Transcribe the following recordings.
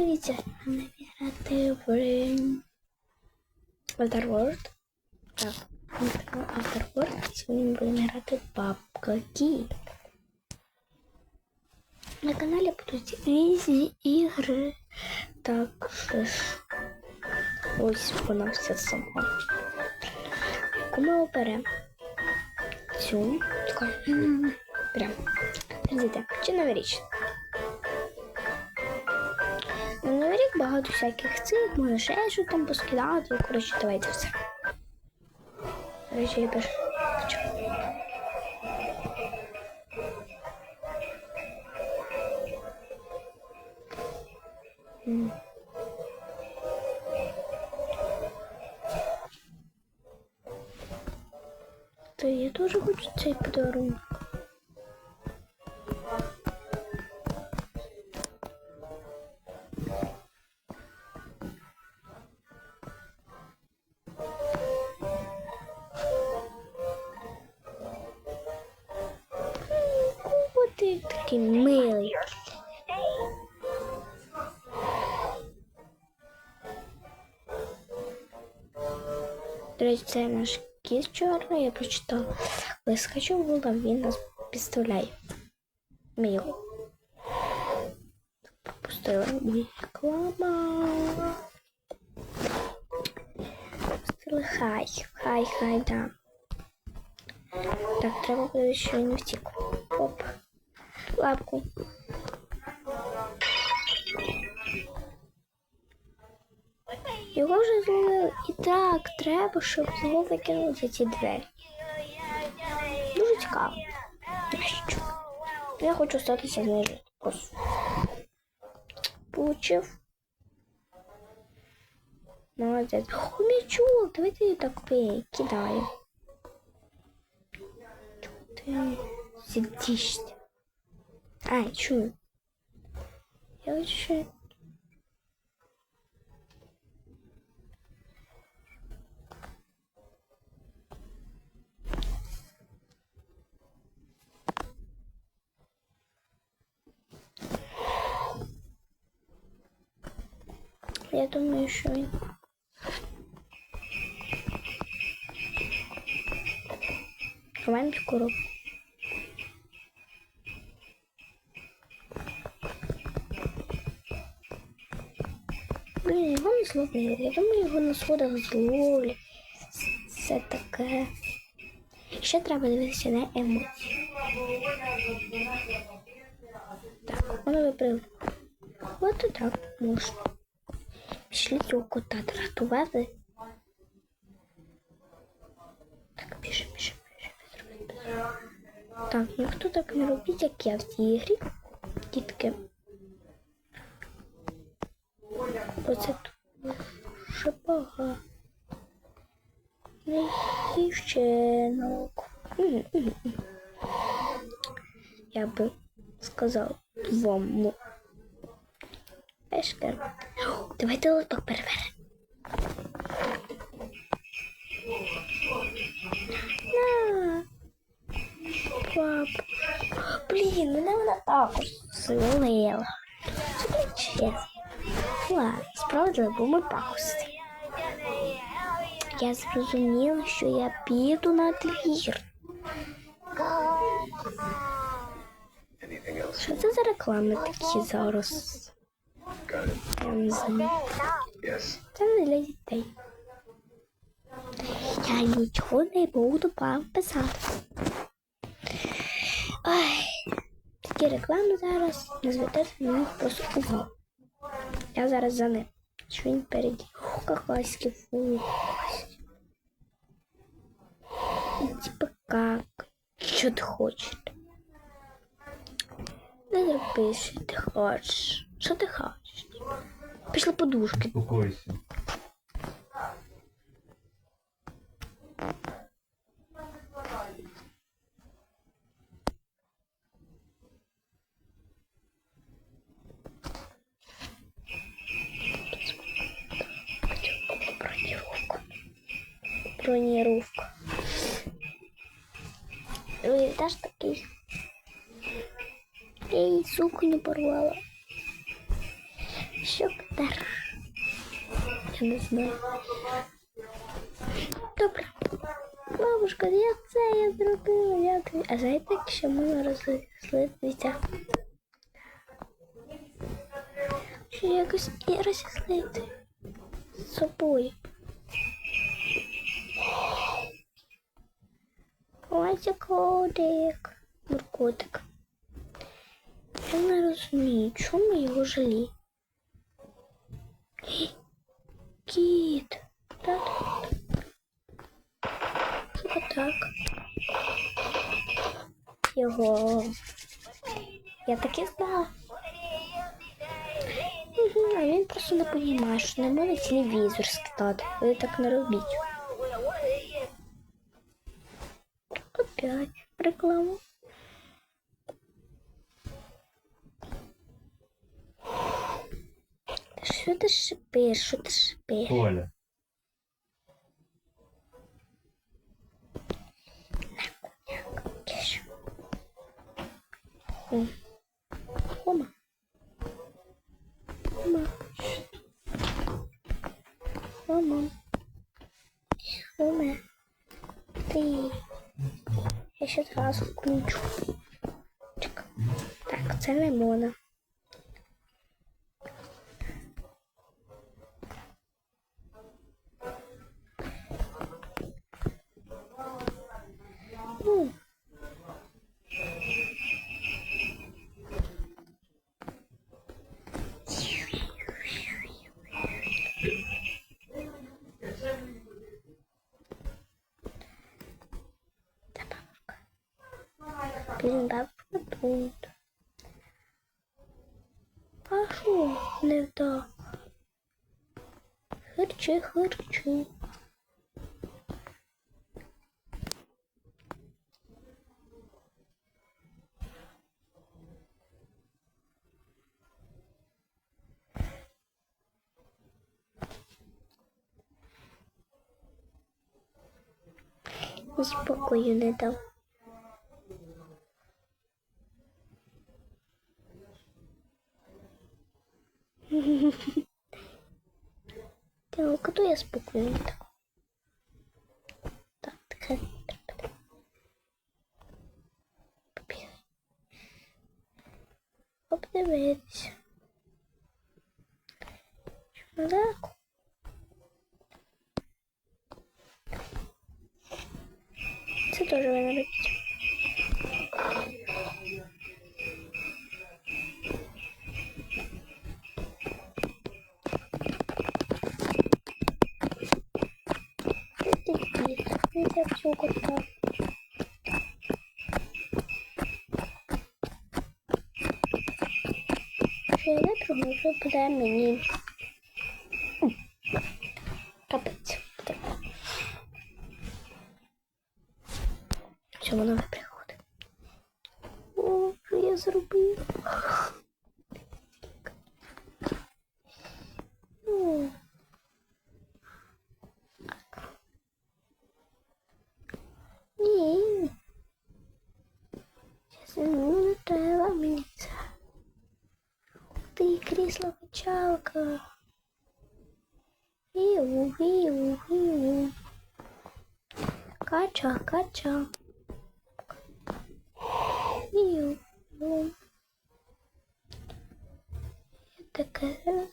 Дивіться, ми грати в Waterworld. Так, Waterworld. Сьогодні ми будемо грати в Бабка Кі. На каналі будуть різні ігри. Так, що ж. Ось вона все сама. Яку ми оберемо? Цю. Така. м, Прям. Глядите, чи новорічна? На Новий рік багато всяких цих, можна ще що там поскидати. Коротше, давайте все. Коротше, я. М. Та я теж хочу цей подарунок. До речі, це наш кіт чорний, я прочитала. Лист хочу була, він нас підставляє. Ми його пропустили. Ой, Реклама. Пропустили хай. Хай, хай, да. Так, треба буде, що він втік. Оп. Лапку. Його вже зловили. І так, треба, щоб його викинули ці двері. Дуже цікаво. Я хочу статися знижити. Ось. Получив. Молодець. Хомячок, давайте я так пей, кидаю. Ти сидишся. Ай, чую. Я хочу... Я думаю, що він. Ховаємо коробку. Блін, його не зловили. Я думаю, його на сходах зловлять. Все таке. Ще треба дивитися на емоції. Так, воно виправило. От і так можна. Пішли цього кота дратувати. Так, біжи, біжи, біжи. Так, ніхто так не робить, як я в цій грі. Дітки. Оце тут дуже. Дівчинок. Я би сказав вам. Пешкер. Давайте лоток перевернемо. Блін, мене вона також злила. Це не чесно. Ладно, справедливо, ми пакості. Я зрозуміла, що я піду на двір. Що це за реклами такі зараз? Я не знаю. Це не для дітей. Я нічого не буду вам писати. Ой, такі реклами зараз не звертайте на них просто увагу. Я зараз за ним. Що він впереді. О, какаськи фу. Типа как? Що ти хочеш? Не зроби, що ти хочеш. Що ти хочеш? Пішли подушки. Успокойся. Бронировка. Ой, теж такий. Я їй сукню порвала. Що тепер? Я не знаю. Добре. Бабушка, я це я зробила, я тобі. А знаєте, що можна розслитися? Чи якось і розслити з собою. Ось котик. Муркотик. Я не розумію, чому його жалі. Кіт. Так. Що так? Його. Я так і знала. Мгм, А він просто не розуміє, що не може телевізор скидати. Ви так не робіть. Опять реклама. Що ти шипиш? Що ти шипиш? Коля. Ома. Ома. Ома. Ома. Ти. Я ще зразу включу. Так, це лимона. Бабушка тут. Що не так? Хирчи, хирчи. Спокою не дав. Не дав? Так, таке. Побігай. Обдивитися. Чоловіку. Це теж ви yapacak çok kötü. Şöyle promosu beğenmeyin. качалка. Іу, іу, іу. Кача, кача. Іу, іу. Я таке зараз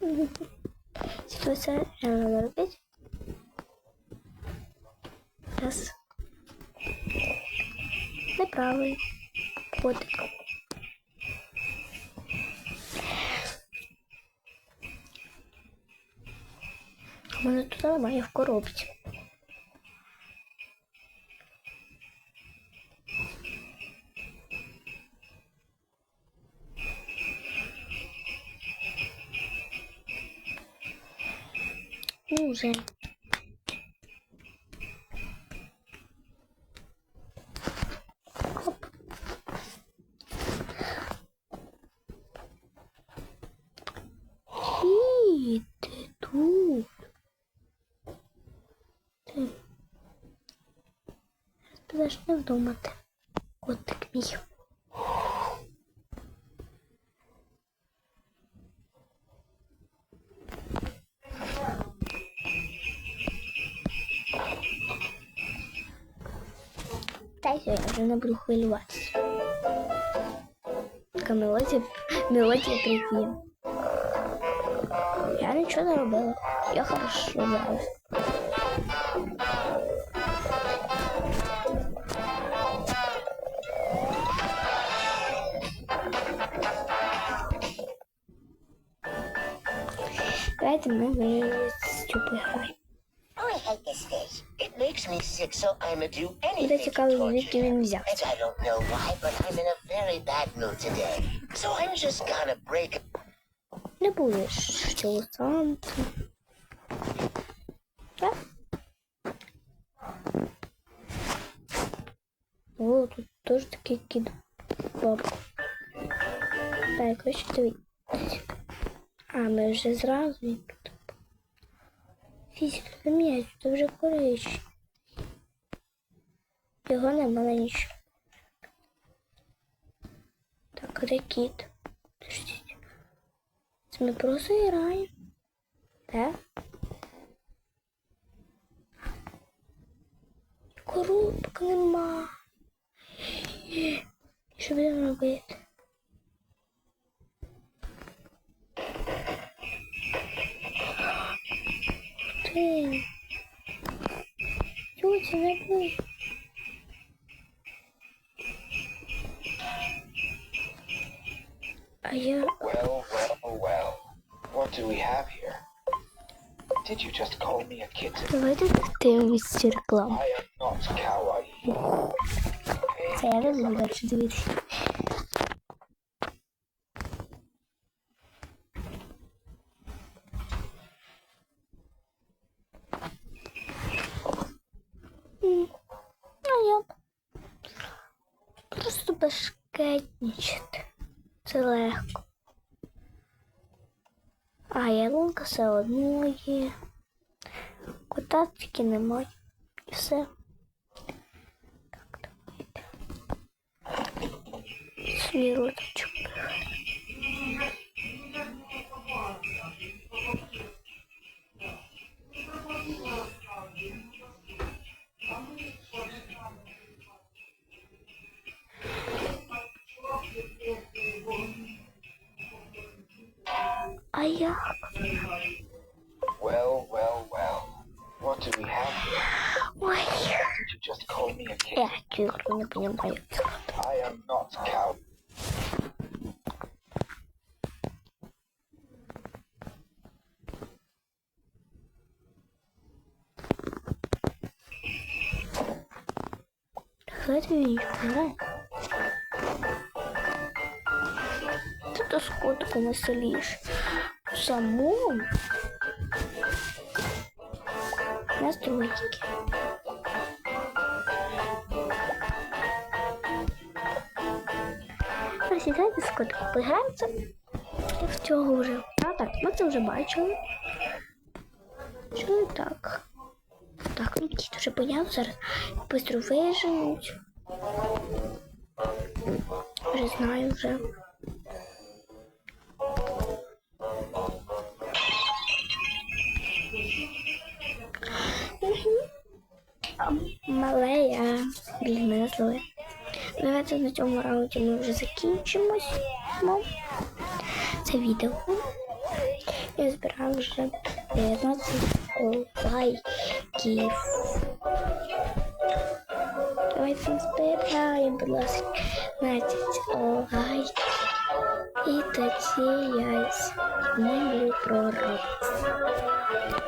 зроблю. Що це реально робить? Раз. Неправильно. Котик. У Тут немає в коробці. Ну, вже. Даже не вдумати. Котик мій. Та й я вже не буду хвилюватися. Така мелодия мелодія прикинь. Я ничего не робила. Я хорошо гралась. Давайте ми в цю пограємо. Oh, I hate this fish. It makes me sick, so I'ma do Буде anything to цікаво, torture звідки він him. взявся. And I don't know why, but I'm in a very bad mood today. So I'm just gonna break Не будеш цього Санту. Так? О, тут теж такий кіт. Бабка. Так, коротше, диви. А, ми вже зразу і тут. Фізика заміняється, це вже коричневий. Його нема нічого. Так, де? Подождіть. Це ми просто граємо. Так? Коробок нема. Що будемо робити? А я... Well, well, well. What do we have here? Did you just call me a kitten? Давайте дивимось цю рекламу. I am not kawaii. Це я не буду далі дивитися. М, А я б просто бешкетнічити. Це легко. А ялинка все одно є. Кота тільки немає. І все. Так, давайте. Свій не понимаю. I am not cow. Давайте він грає. Тут з котиком веселіше. Самому. Настройки. Присідайте з котиком. Пограється в цього вже. А так, ми це вже бачили. Що так? Так, ну кіт вже поняв зараз. Быстро виженуть. Вже знаю вже. А, біля мене. Давайте на цьому раунді ми вже закінчимось. Це відео. Я збирав вже 19 лайків. Давайте збираємо, будь ласка, 19 лайків. І тоді я знімлю про Roblox.